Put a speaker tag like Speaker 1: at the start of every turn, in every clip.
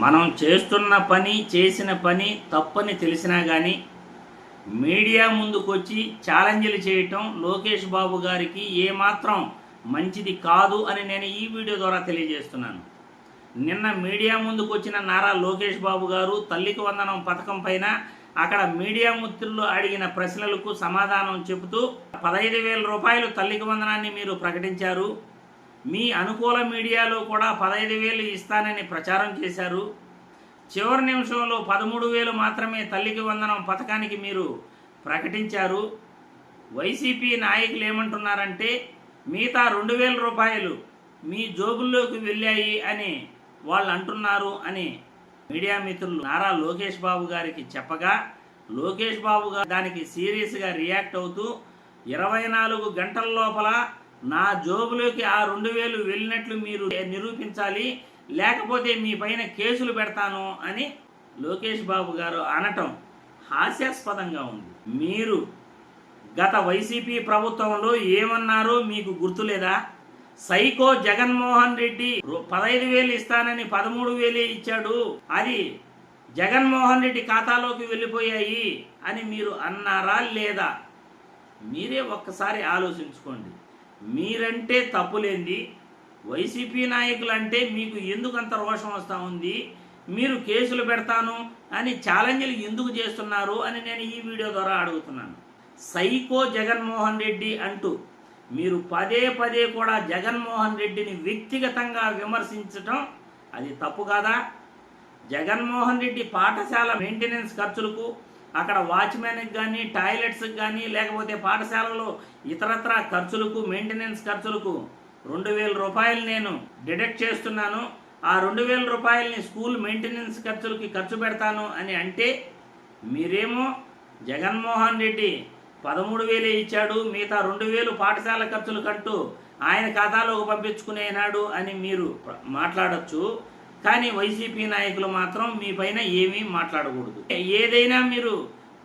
Speaker 1: మనం చేస్తున్న పని చేసిన పని తప్పని తెలిసినా కానీ మీడియా ముందుకొచ్చి ఛాలెంజ్లు చేయటం లోకేష్ బాబు గారికి ఏమాత్రం మంచిది కాదు అని నేను ఈ వీడియో ద్వారా తెలియజేస్తున్నాను. నిన్న మీడియా ముందుకు వచ్చిన నారా లోకేష్ బాబు గారు తల్లికి వందనం పథకం పైన అక్కడ మీడియా మిత్రులు అడిగిన ప్రశ్నలకు సమాధానం చెబుతూ పదహైదు వేల రూపాయలు తల్లికి వందనాన్ని మీరు ప్రకటించారు. మీ అనుకూల మీడియాలో కూడా పదహైదు వేలు ఇస్తానని ప్రచారం చేశారు. చివరి నిమిషంలో పదమూడు వేలు మాత్రమే తల్లికి వందనం పథకానికి మీరు ప్రకటించారు. వైసీపీ నాయకులు ఏమంటున్నారంటే మిగతా రెండు వేల రూపాయలు మీ జోబుల్లోకి వెళ్ళాయి అని వాళ్ళు అంటున్నారు అని మీడియా మిత్రులు నారా లోకేష్ బాబు గారికి చెప్పగా లోకేష్ బాబు గారు దానికి సీరియస్గా రియాక్ట్ అవుతూ ఇరవై నాలుగు గంటల లోపల నా జోబులోకి ఆ రెండు వేలు వెళ్ళినట్లు మీరు నిరూపించాలి లేకపోతే మీ పైన కేసులు పెడతాను అని లోకేష్ బాబు గారు అనటం హాస్యాస్పదంగా ఉంది. మీరు గత వైసీపీ ప్రభుత్వంలో ఏమన్నారో మీకు గుర్తులేదా? సైకో జగన్మోహన్ రెడ్డి పదహైదు వేలు ఇస్తానని పదమూడు వేలే ఇచ్చాడు. అది జగన్మోహన్ రెడ్డి ఖాతాలోకి వెళ్ళిపోయాయి అని మీరు అన్నారా లేదా? మీరే ఒక్కసారి ఆలోచించుకోండి. మీరంటే తప్పులేంది. వైసీపీ నాయకులు అంటే మీకు ఎందుకు అంత రోషం వస్తూ ఉంది? మీరు కేసులు పెడతాను అని ఛాలెంజ్లు ఎందుకు చేస్తున్నారు అని నేను ఈ వీడియో ద్వారా అడుగుతున్నాను. సైకో జగన్మోహన్ రెడ్డి అంటూ మీరు పదే పదే కూడా జగన్మోహన్ రెడ్డిని వ్యక్తిగతంగా విమర్శించటం అది తప్పు కాదా? జగన్మోహన్ రెడ్డి పాఠశాల మెయింటెనెన్స్ ఖర్చులకు అక్కడ వాచ్మెన్కి కానీ టాయిలెట్స్కి కానీ లేకపోతే పాఠశాలలో ఇతరత్ర ఖర్చులకు మెయింటెనెన్స్ ఖర్చులకు రెండు వేల రూపాయలు నేను డిడక్ట్ చేస్తున్నాను. ఆ రెండు వేల రూపాయలని స్కూల్ మెయింటెనెన్స్ ఖర్చులకి ఖర్చు పెడతాను అని అంటే మీరేమో జగన్మోహన్ రెడ్డి పదమూడు వేలే ఇచ్చాడు మిగతా రెండు వేలు పాఠశాల ఖర్చులు కట్టు ఆయన ఖాతాలోకి పంపించుకునేనాడు అని మీరు మాట్లాడచ్చు. కానీ వైసీపీ నాయకులు మాత్రం మీ పైన ఏమీ మాట్లాడకూడదు. ఏదైనా మీరు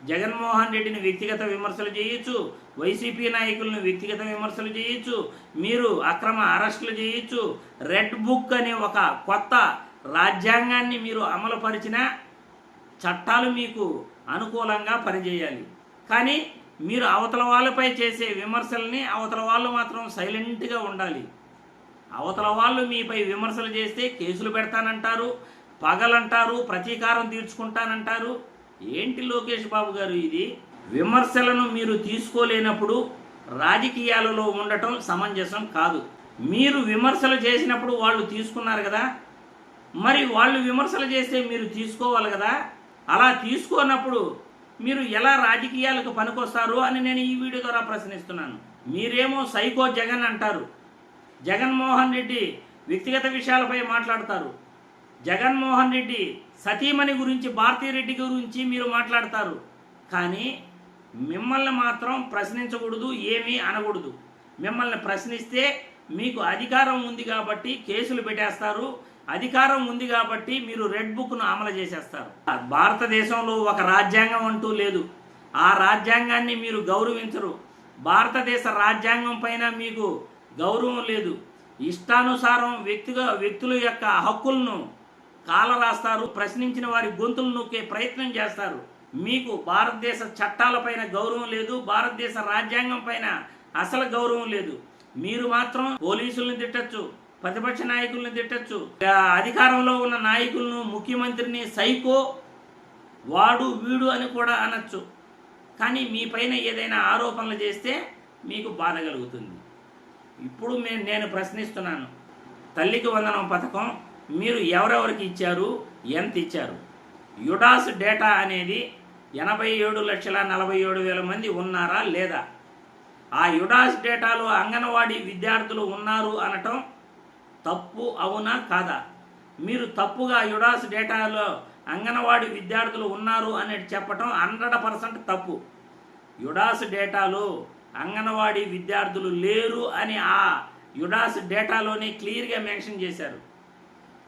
Speaker 1: జగన్మోహన్ రెడ్డిని వ్యక్తిగత విమర్శలు చేయొచ్చు వైసీపీ నాయకులను వ్యక్తిగత విమర్శలు చేయొచ్చు మీరు అక్రమ అరెస్టులు చేయొచ్చు రెడ్ బుక్ అనే ఒక కొత్త రాజ్యాంగాన్ని మీరు అమలుపరిచిన చట్టాలు మీకు అనుకూలంగా పనిచేయాలి. కానీ మీరు అవతల వాళ్ళపై చేసే విమర్శల్ని అవతల వాళ్ళు మాత్రం సైలెంట్గా ఉండాలి. అవతల వాళ్ళు మీపై విమర్శలు చేస్తే కేసులు పెడతానంటారు పగలంటారు ప్రతీకారం తీర్చుకుంటానంటారు. ఏంటి లోకేష్ బాబు గారు ఇది? విమర్శలను మీరు తీసుకోలేనప్పుడు రాజకీయాలలో ఉండటం సమంజసం కాదు. మీరు విమర్శలు చేసినప్పుడు వాళ్ళు తీసుకున్నారు కదా? మరి వాళ్ళు విమర్శలు చేస్తే మీరు తీసుకోవాలి కదా? అలా తీసుకోనప్పుడు మీరు ఎలా రాజకీయాలకు పనికొస్తారు అని నేను ఈ వీడియో ద్వారా ప్రశ్నిస్తున్నాను. మీరేమో సైకో జగన్ అంటారు. జగన్మోహన్ రెడ్డి వ్యక్తిగత విషయాలపై మాట్లాడతారు. జగన్మోహన్ రెడ్డి సతీమణి గురించి భారతీరెడ్డి గురించి మీరు మాట్లాడతారు. కానీ మిమ్మల్ని మాత్రం ప్రశ్నించకూడదు ఏమీ అనకూడదు. మిమ్మల్ని ప్రశ్నిస్తే మీకు అధికారం ఉంది కాబట్టి కేసులు పెట్టేస్తారు. అధికారం ఉంది కాబట్టి మీరు రెడ్ బుక్ను అమలు చేసేస్తారు. భారతదేశంలో ఒక రాజ్యాంగం అంటూ లేదు. ఆ రాజ్యాంగాన్ని మీరు గౌరవించరు. భారతదేశ రాజ్యాంగం పైన మీకు గౌరవం లేదు. ఇష్టానుసారం వ్యక్తిగా వ్యక్తుల యొక్క హక్కులను కాలరాస్తారు ప్రశ్నించిన వారి గొంతులు నొక్కే ప్రయత్నం చేస్తారు. మీకు భారతదేశ చట్టాలపైన గౌరవం లేదు భారతదేశ రాజ్యాంగం పైన అసలు గౌరవం లేదు. మీరు మాత్రం పోలీసుల్ని తిట్టచ్చు ప్రతిపక్ష నాయకులను తిట్టచ్చు. అధికారంలో ఉన్న నాయకులను ముఖ్యమంత్రిని సైకో వాడు వీడు అని కూడా అనొచ్చు. కానీ మీ పైన ఏదైనా ఆరోపణలు చేస్తే మీకు బాధ కలుగుతుంది. ఇప్పుడు మేము నేను ప్రశ్నిస్తున్నాను. తల్లికి వందనం పథకం మీరు ఎవరెవరికి ఇచ్చారు? ఎంత ఇచ్చారు? యుడాస్ డేటా అనేది ఎనభై ఏడు లక్షల నలభై ఏడు వేల మంది ఉన్నారా లేదా? ఆ యుడాస్ డేటాలో అంగన్వాడీ విద్యార్థులు ఉన్నారు అనటం తప్పు అవునా కాదా? మీరు తప్పుగా యుడాస్ డేటాలో అంగన్వాడీ విద్యార్థులు ఉన్నారు అనేది చెప్పటం హండ్రెడ్ పర్సెంట్ తప్పు. యుడాస్ డేటాలో అంగన్వాడీ విద్యార్థులు లేరు అని ఆ యుడాస్ డేటాలోనే క్లియర్గా మెన్షన్ చేశారు.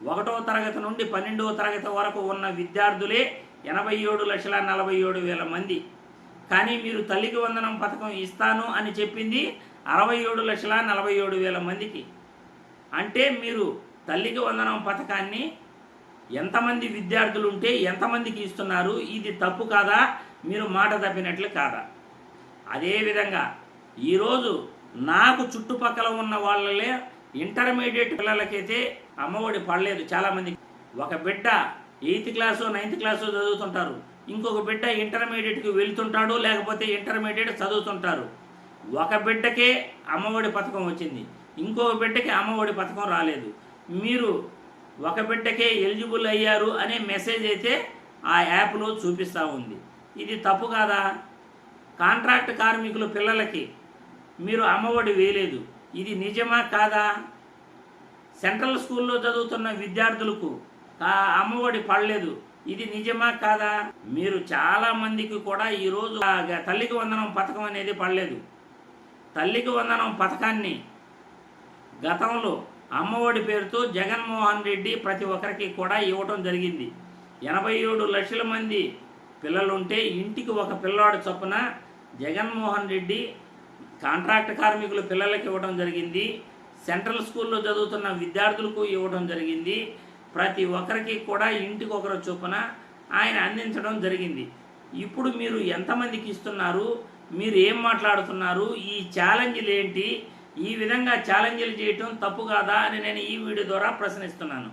Speaker 1: ఒకటో తరగతి నుండి పన్నెండవ తరగతి వరకు ఉన్న విద్యార్థులే ఎనభై ఏడు లక్షల నలభై ఏడు వేల మంది. కానీ మీరు తల్లికి వందనం పథకం ఇస్తాను అని చెప్పింది అరవై ఏడు లక్షల నలభై ఏడు వేల మందికి. అంటే మీరు తల్లికి వందనం పథకాన్ని ఎంతమంది విద్యార్థులు ఉంటే ఎంతమందికి ఇస్తున్నారు? ఇది తప్పు కాదా? మీరు మాట తప్పినట్లు కాదా? అదేవిధంగా ఈరోజు నాకు చుట్టుపక్కల ఉన్న వాళ్ళలే ఇంటర్మీడియట్ పిల్లలకైతే అమ్మఒడి పడలేదు చాలామంది ఒక బిడ్డ ఎయిత్ క్లాసు నైన్త్ క్లాసు చదువుతుంటారు. ఇంకొక బిడ్డ ఇంటర్మీడియట్కి వెళ్తుంటాడు లేకపోతే ఇంటర్మీడియట్ చదువుతుంటారు. ఒక బిడ్డకే అమ్మఒడి పథకం వచ్చింది. ఇంకొక బిడ్డకి అమ్మఒడి పథకం రాలేదు. మీరు ఒక బిడ్డకే ఎలిజిబుల్ అయ్యారు అనే మెసేజ్ అయితే ఆ యాప్లో చూపిస్తూ ఉంది. ఇది తప్పు కాదా? కాంట్రాక్ట్ కార్మికులు పిల్లలకి మీరు అమ్మఒడి వేయలేదు. ఇది నిజమా కాదా? సెంట్రల్ స్కూల్లో చదువుతున్న విద్యార్థులకు అమ్మఒడి పడలేదు. ఇది నిజమా కాదా? మీరు చాలా మందికి కూడా ఈరోజు ఆ గ- తల్లికి వందనం పథకం అనేది పడలేదు. తల్లికి వందనం పథకాన్ని గతంలో అమ్మఒడి పేరుతో జగన్మోహన్ రెడ్డి ప్రతి ఒక్కరికి కూడా ఇవ్వటం జరిగింది. ఎనభై ఏడు లక్షల మంది పిల్లలుంటే ఇంటికి ఒక పిల్లాడు చొప్పున జగన్మోహన్ రెడ్డి కాంట్రాక్ట్ కార్మికులు పిల్లలకి ఇవ్వడం జరిగింది. సెంట్రల్ స్కూల్లో చదువుతున్న విద్యార్థులకు ఇవ్వడం జరిగింది. ప్రతి ఒక్కరికి కూడా ఇంటికి ఒకరు చొప్పున ఆయన అందించడం జరిగింది. ఇప్పుడు మీరు ఎంతమందికి ఇస్తున్నారు? మీరు ఏం మాట్లాడుతున్నారు? ఈ ఛాలెంజ్లు ఏంటి ఈ విధంగా ఛాలెంజ్లు చేయటం తప్పు కాదా అని నేను ఈ వీడియో ద్వారా ప్రశ్నిస్తున్నాను.